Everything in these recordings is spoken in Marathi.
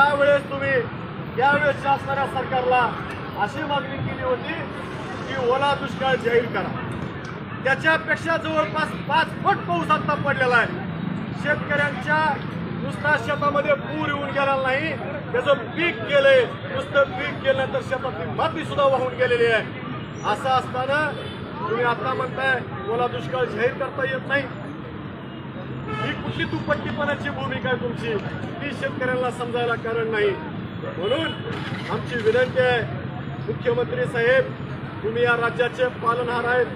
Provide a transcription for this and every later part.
त्यावेळेस तुम्ही यावेळेस शासनाच्या सरकारला अशी मागणी केली होती की ओला दुष्काळ जाहीर करा. त्याच्यापेक्षा जवळपास पाच फट पाऊस आता पडलेला आहे. शेतकऱ्यांच्या नुसता शेतामध्ये पूर येऊन गेला नाही. त्याचं पीक गेले नुसतं पीक गेल्यानंतर शेतातली माती सुद्धा वाहून गेलेली आहे. असं असताना तुम्ही आता म्हणताय ओला दुष्काळ जाहीर करता येत नाही. ही कुठली दुपट्टीपणाची भूमिका आहे तुमची? ती शेतकऱ्यांना समजायला कारण नाही. म्हणून आमची विनंती आहे मुख्यमंत्री साहेब तुम्ही या राज्याचे पालनहार आहेत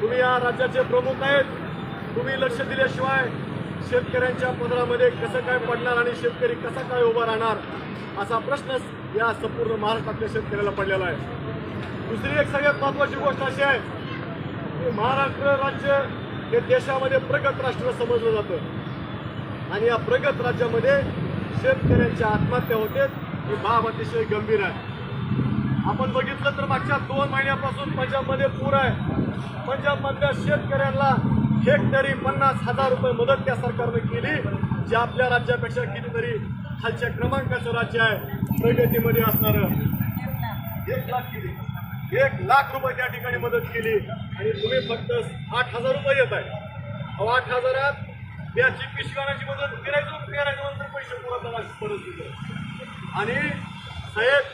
तुम्ही या राज्याचे प्रमुख आहेत तुम्ही लक्ष दिल्याशिवाय शेतकऱ्यांच्या पदरामध्ये कसं काय पडणार आणि शेतकरी कसा काय उभा राहणार असा प्रश्न या संपूर्ण महाराष्ट्रातल्या शेतकऱ्याला पडलेला आहे. दुसरी एक सगळ्यात महत्वाची गोष्ट अशी आहे की महाराष्ट्र राज्य हे देशामध्ये प्रगत राष्ट्र समजलं जातं. आणि या प्रगत राज्यामध्ये शेतकऱ्यांच्या आत्महत्या होते ही बाब अतिशय गंभीर आहे. आपण बघितलं तर मागच्या दोन महिन्यापासून पंजाबमध्ये पूर आहे. पंजाबमधल्या शेतकऱ्यांना हेक्टरी पन्नास हजार रुपये मदत त्या सरकारनं केली जी आपल्या राज्यापेक्षा कितीतरी खालच्या क्रमांकाचं राज्य आहे प्रगतीमध्ये असणारं. एक लाख केली एक लाख रुपये त्या ठिकाणी मदत केली आणि तुम्ही फक्त आठ हजार रुपये येत आहे अहो आठ हजारात बियाची पिशव्याची मदत करायचं पेरायचं नंतर पैसे पुरत परत अशी आणि साहेब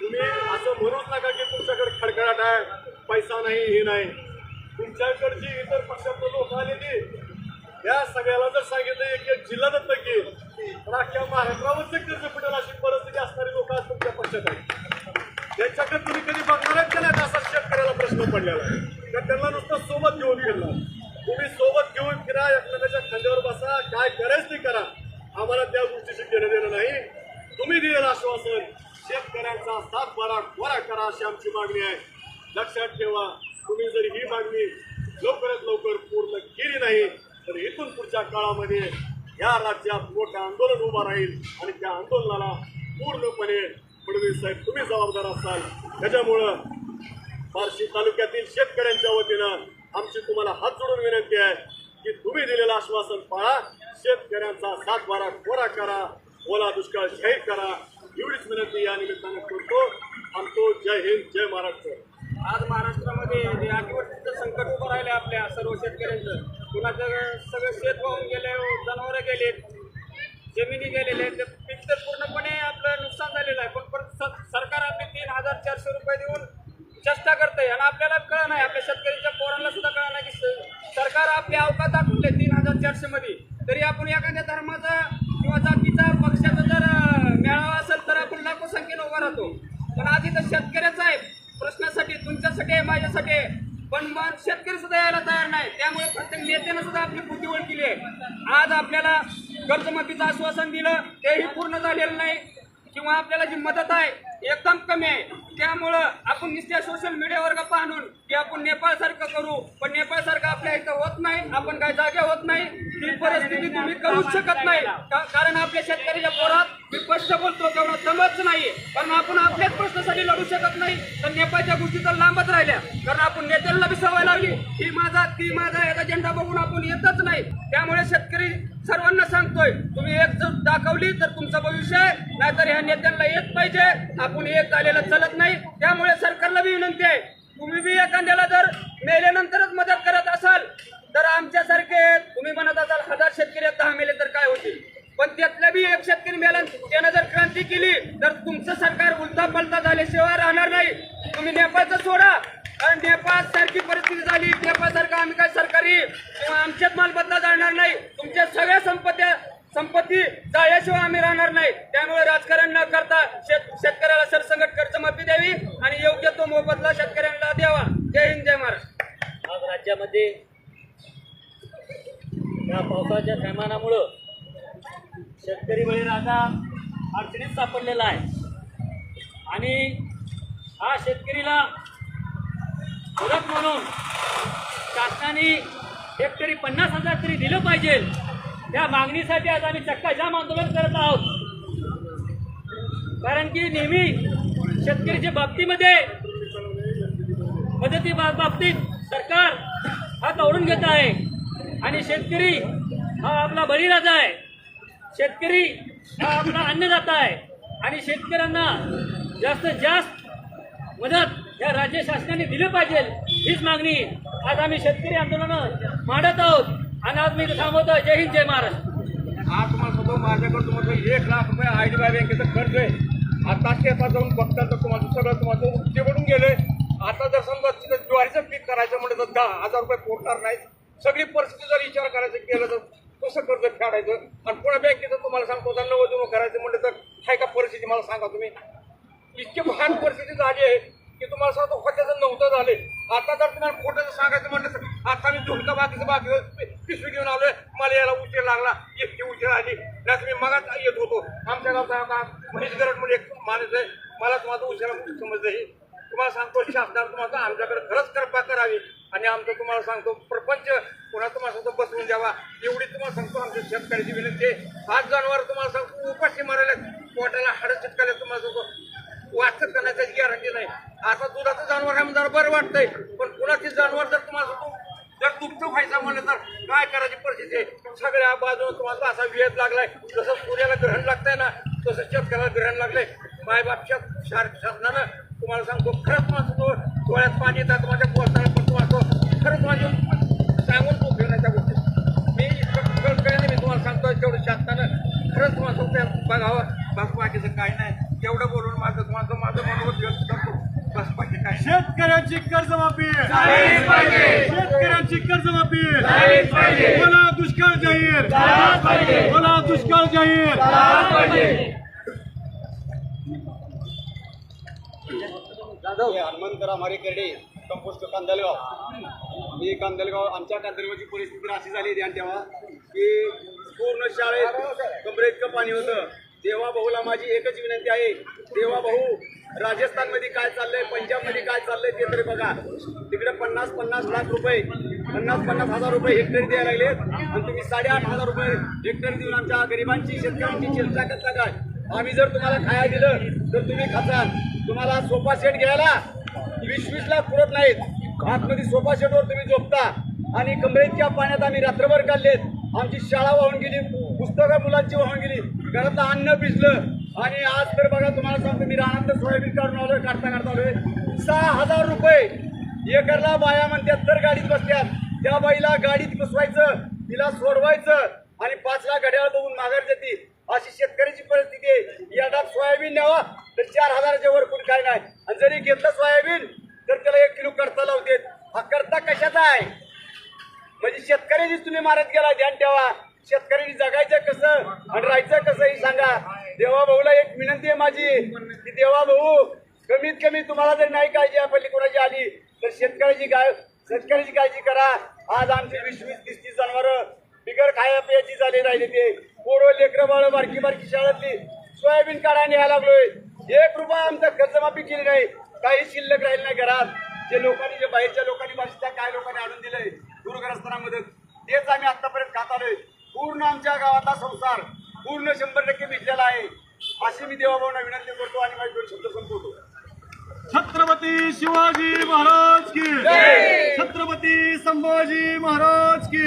तुम्ही असं म्हणूच नका की तुमच्याकडे खडखडाट आहे पैसा नाही हे नाही. तुमच्याकडची इतर पक्षातले लोक आलेली या सगळ्याला जर सांगितलं एक एक जिल्हा दत्त की तर अख्ख्या कर्ज पिटेल अशी परिस्थिती असणारी लोक आज तुमच्या पक्षात आहेत त्यांच्याकडे तुम्ही कधी बघणार आहेत का नाही असा शेतकऱ्याला प्रश्न पडलेला आहे तर त्यांना नुसतं सोबत घेऊन फिरणार तुम्ही सोबत घेऊन फिरा एकमेकाच्या खांद्यावर बसा काय करायचं ते करा आम्हाला त्या गोष्टीशी घेणं देणं नाही तुम्ही दिलेलं आश्वासन शेतकऱ्यांचा सातबारा गोरा करा अशी आमची मागणी आहे. लक्षात ठेवा तुम्ही जर ही मागणी लवकरात लवकर पूर्ण केली नाही तर इथून पुढच्या काळामध्ये या राज्यात मोठं आंदोलन उभं राहील आणि त्या आंदोलनाला पूर्णपणे फडणवीस साहेब तुम्ही जबाबदार असाल. त्याच्यामुळं बार्शी तालुक्यातील शेतकऱ्यांच्या वतीनं आमची तुम्हाला हात जोडून विनंती आहे की तुम्ही दिलेलं आश्वासन पाळा शेतकऱ्यांचा सातबारा कोरा करा ओला दुष्काळ जाहीर करा एवढीच विनंती या निमित्तानं करतो. थांबतो. जय हिंद जय महाराष्ट्र. आज महाराष्ट्रामध्ये जे अतिवृष्टीचं संकट उभं राहिलं आपल्या सर्व शेतकऱ्यांचं कुणाचं सगळं शेत वाहून गेले जनावरं गेले जमिनी गेलेले आहेत. ते पीक तर पूर्णपणे आपलं नुकसान झालेलं आहे. पण पण स- सरकार आपले तीन हजार चारशे रुपये देऊन चेष्टा करतंय. आणि आपल्याला कळ नाही आपल्या शेतकऱ्यांच्या पोरांना सुद्धा कळ नाही की स- सरकार आपली अवकात दाखवले तीन हजार चारशे मध्ये. तरी आपण एखाद्या धर्माचा किंवा जातीचा पक्षाचा जर अं, मेळावा असेल तर आपण लाखो संख्येने उभा राहतो पण आज इथं शेतकऱ्याचा आहे प्रश्नासाठी तुमच्यासाठी आहे माझ्यासाठी आहे पण मग शेतकरी सुद्धा यायला तयार नाही. त्यामुळे प्रत्येक नेत्यानं सुद्धा आपली बुद्धिवळ केली आहे. आज आपल्याला कर्जमाफीचं आश्वासन दिलं तेही पूर्ण झालेलं नाही. किंवा आपल्याला जी मदत आहे एकदम कमी आहे. त्यामुळं आपण नुसत्या सोशल मीडियावर गप्पा की आपण नेपाळसारखं करू पण नेपाळसारखं आपल्या इथं होत नाही. आपण काय जागे होत नाही. ही परिस्थिती तुम्ही करूच शकत नाही. का- कारण आपल्या शेतकऱ्याच्या पोरात मी स्पष्ट बोलतो तेवढं समज नाही कारण आपण आपल्याच प्रश्नासाठी लढू शकत नाही. तर नेपाळच्या गोष्टी तर लांबच राहिल्या. कारण आपण नेत्यांना बी सवय लावली. माझा ती माझा याचा झेंडा बघून आपण येतच नाही. त्यामुळे शेतकरी सर्वांना सांगतोय तुम्ही एकजूट दाखवली तर तुमचं भविष्य आहे. नाहीतर ह्या नेत्यांना येत पाहिजे. आपण एक आलेला चालत नाही. त्यामुळे सरकारला बी विनंती आहे. तुम्ही बी एखाद्याला जर मेल्यानंतरच मदत करत असाल तर आमच्यासारखे तुम्ही म्हणत असाल हजार शेतकरी आता दहा मेले तर काय होतील पण त्यातल्या बी एक शेतकरी मेला. त्यानं जर क्रांती केली तर तुमचं सरकार उलटा पलटा झाल्याशिवाय राहणार नाही. तुम्ही नेपाळचं सोडा. कारण नेपाळ सारखी परिस्थिती झाली. नेपाळ सारखं आम्ही काय सरकारी किंवा आमच्याच मालमत्ता जाणार नाही. तुमच्या सगळ्या संपत्त्या संपत्ती जाळल्याशिवाय आम्ही राहणार नाही. त्यामुळे राजकारण न करता शेत शेतकऱ्याला सरसंगट कर्जमाफी द्यावी आणि योग्य तो मोबदला शेतकऱ्यांना द्यावा. जय हिंद जय महाराष्ट्र. आज राज्यामध्ये या पावसाच्या थैमानामुळं शेतकरी बळीराजा अडचणीत सापडलेला आहे. आणि हा शेतकरीला मदत म्हणून शासनाने हेक्टरी पन्नास हजार तरी दिलं पाहिजे. त्या मागणीसाठी आज आम्ही चक्काजाम आंदोलन करत आहोत. कारण की नेहमी शेतकरीच्या बाबतीमध्ये मदती बाबतीत सरकार हा दौडून घेत आहे. आणि शेतकरी हा आपला बळीराजा आहे. शेतकरी हा आपला अन्नदाता आहे. आणि शेतकऱ्यांना जास्तीत जास्त मदत या राज्य शासनाने दिली पाहिजे हीच मागणी आज आम्ही शेतकरी आंदोलन मांडत आहोत. आणि आज मी इथं थांबवतो. जय हिंद जय महाराष्ट्र. आज तुम्हाला सांगतो माझ्याकडे तुम्हाला एक लाख रुपये आय डी बी बँकेचं आहे. आता शेतात जाऊन बघता तर तुम्हाला सगळं तुम्हाला उपचेकडून गेले. आता जर समजा तिथं ज्वारीचं पीक करायचं म्हटलं तर दहा हजार रुपये पोरणार नाही सगळी परिस्थिती जर विचार करायचं केलं तर कसं कर्ज फेडायचं? आणि पुन्हा बँकेचं तुम्हाला सांगतो त्यांना नवं करायचं म्हणलं तर काय का परिस्थिती मला सांगा तुम्ही. इतकी भयान परिस्थिती झाली आहे की तुम्हाला सांगतो खोट्याचं नव्हतं झाले आता जर तुम्हाला खोट्याचं सांगायचं म्हटलं तर आता मी झुणका बाकीचं बाकी पिशवी घेऊन आलोय. मला याला उशीर लागला इतकी उशीर आली. नाही मी मगाच येत होतो. आमच्या गावचा महेश गरड म्हणून एक माणूस आहे. मला तुम्हाला उशिरा समजलं हे तुम्हाला सांगतो शासनाला तुम्हाला आमच्याकडे खरंच कृपा करावी. आणि आमचं तुम्हाला सांगतो प्रपंच पुन्हा तुम्हाला द्यावा एवढी तुम्हाला सांगतो आमच्या शेतकऱ्याची विनंती आहे. आज जनावर तुम्हाला सांगतो उपाशी मारायला पोटाला हाड चिटकायला तुम्हाला सांगतो. वाचत करण्याची गॅरंटी नाही. आता दुधाचं जनावर आहे म्हणजे बरं वाटतंय. पण कुणाची जनावर जर तुम्हाला सांगतो जर दुग्ध व्हायचं म्हणलं तर काय करायची परिस्थिती आहे? सगळ्या बाजूने तुम्हाला असा वेध लागलाय. जसं सूर्याला ग्रहण लागतंय ना तसं शेतकऱ्याला ग्रहण लागलंय. मायबापच्या शार- शासनानं तुम्हाला सांगतो खरंच तुम्हाला सांगतो डोळ्यात पाणी येतात माझ्या पोहोचताना पण तुम्हाला खरंच माझे सांगून शेतकऱ्यांची कर्जमाफी. शेतकऱ्यांची कर्जमाफी. मला दुष्काळ जाहीर. मला दुष्काळ जाहीर. हनुमंतराव हमारे करडे कंपोस्ट कांदलगाव मी कांदलगाव आमच्या कांदलगावची परिस्थिती अशी झाली ध्यान ठेवा की पूर्ण शाळेत कमरे इतकं पाणी होतं. देवा भाऊला माझी एकच विनंती आहे. देवा भाऊ राजस्थानमध्ये काय चाललंय पंजाबमध्ये काय चाललंय ते तरी बघा. तिकडे पन्नास पन्नास लाख रुपये पन्नास पन्नास हजार रुपये हेक्टर द्यायला लागलेत. आणि तुम्ही साडेआठ हजार रुपये हेक्टर देऊन आमच्या गरिबांची शेतकऱ्यांची चिंता करता काय? आम्ही जर तुम्हाला खाया दिलं तर तुम्ही खाचाल तुम्हाला सोफा सेट घ्यायला वीस वीस लाख पुरत नाहीत. आतमध्ये सोफा सेटवर तुम्ही झोपता. आणि कमरेच्या पाण्यात आम्ही रात्रभर काढलेत. आमची शाळा वाहून गेली. पुस्तकं मुलांची वाहून गेली. घरातलं अन्न भिजलं. आणि आज तर बघा तुम्हाला सांगतो मी रानात सोयाबीन काढून आलोय काढता काढता आलोय. सहा हजार रुपये. एकरला बाया म्हणतात तर गाडीत बसल्यात. त्या बाईला गाडीत बसवायचं तिला सोडवायचं आणि पाचला घड्याळ बघून माघार देते अशी शेतकऱ्याची परिस्थिती आहे. या डाब सोयाबीन न्यावा तर चार हजाराच्या वर कोणी काय नाही. आणि जरी घेतलं सोयाबीन तर त्याला एक किलो करता लावते हा करता कशाचा आहे? म्हणजे शेतकऱ्याचीच तुम्ही मारत गेला ध्यान ठेवा. शेतकऱ्यांनी जगायचं कसं? आणि राहायचं कसं हे सांगा. देवा भाऊला एक विनंती आहे माझी की देवा भाऊ कमीत कमी तुम्हाला जर नाही काळजी आपली कुणाची आली तर शेतकऱ्याची गाय शेतकऱ्याची काळजी करा. आज आमचे वीस वीस तीस तीस जनावर बिगर खाया पियाची झाली राहिले ते. पोरं लेकरं बाळ बारकी बारकी शाळेतली. सोयाबीन काढा न्यायला लागलोय. एक रुपया आमचा कर्जमाफी केली नाही. काही शिल्लक राहील नाही घरात. जे लोकांनी जे बाहेरच्या लोकांनी त्या काय लोकांनी आणून दिलंय पूरग्रस्तांमध्ये तेच आम्ही आतापर्यंत खात आलोय पूर्ण आमच्या गावातला संसार पूर्ण शंभर टक्के भिजलेला आहे. अशी मी देवाभाऊंना विनंती करतो आणि माझे दोन शब्द संपवतो. छत्रपती शिवाजी महाराज की छत्रपती संभाजी महाराज की